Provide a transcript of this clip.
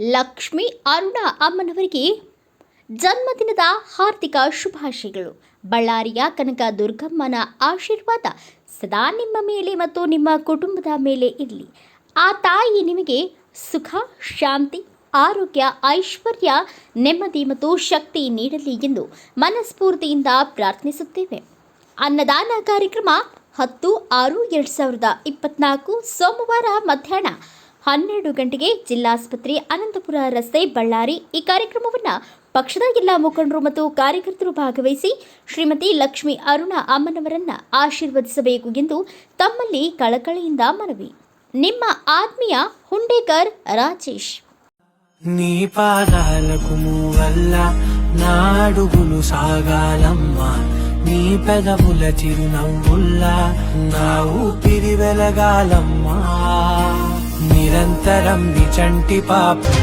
ಲಕ್ಷ್ಮಿ ಅರುಣ ಅಮ್ಮನವರಿಗೆ ಜನ್ಮದಿನದ ಹಾರ್ದಿಕ ಶುಭಾಶಯಗಳು. ಬಳ್ಳಾರಿಯ ಕನಕ ದುರ್ಗಮ್ಮನ ಆಶೀರ್ವಾದ ಸದಾ ನಿಮ್ಮ ಮೇಲೆ ಮತ್ತು ನಿಮ್ಮ ಕುಟುಂಬದ ಮೇಲೆ ಇರಲಿ. ಆ ತಾಯಿ ನಿಮಗೆ ಸುಖ, ಶಾಂತಿ, ಆರೋಗ್ಯ, ಐಶ್ವರ್ಯ, ನೆಮ್ಮದಿ ಮತ್ತು ಶಕ್ತಿ ನೀಡಲಿ ಎಂದು ಮನಸ್ಫೂರ್ತಿಯಿಂದ ಪ್ರಾರ್ಥಿಸುತ್ತೇವೆ. ಅನ್ನದಾನ ಕಾರ್ಯಕ್ರಮ ಹತ್ತು ಆರು ಎರಡು ಸಾವಿರದ ಇಪ್ಪತ್ನಾಲ್ಕು ಸೋಮವಾರ ಮಧ್ಯಾಹ್ನ ಹನ್ನೆರಡು ಗಂಟೆಗೆ ಜಿಲ್ಲಾಸ್ಪತ್ರೆ ಅನಂತಪುರ ರಸ್ತೆ ಬಳ್ಳಾರಿ ಈ ಕಾರ್ಯಕ್ರಮವನ್ನು ಪಕ್ಷದ ಎಲ್ಲ ಮುಖಂಡರು ಮತ್ತು ಕಾರ್ಯಕರ್ತರು ಭಾಗವಹಿಸಿ ಶ್ರೀಮತಿ ಲಕ್ಷ್ಮಿ ಅರುಣ ಅಮ್ಮನವರನ್ನ ಆಶೀರ್ವದಿಸಬೇಕು ಎಂದು ತಮ್ಮಲ್ಲಿ ಕಳಕಳಿಯಿಂದ ಮನವಿ ನಿಮ್ಮ ಆತ್ಮೀಯ ಹುಂಡೇಕರ್ ರಾಜೇಶ್ నీ పాదాలకు మూవల్ల నా అడుగులు సాగాలమ్మా నీ పెదవుల చిరునవ్వుల్లా నా ఊపిరి వెలగాలమ్మా నిరంతరం నిజంటి పాపం.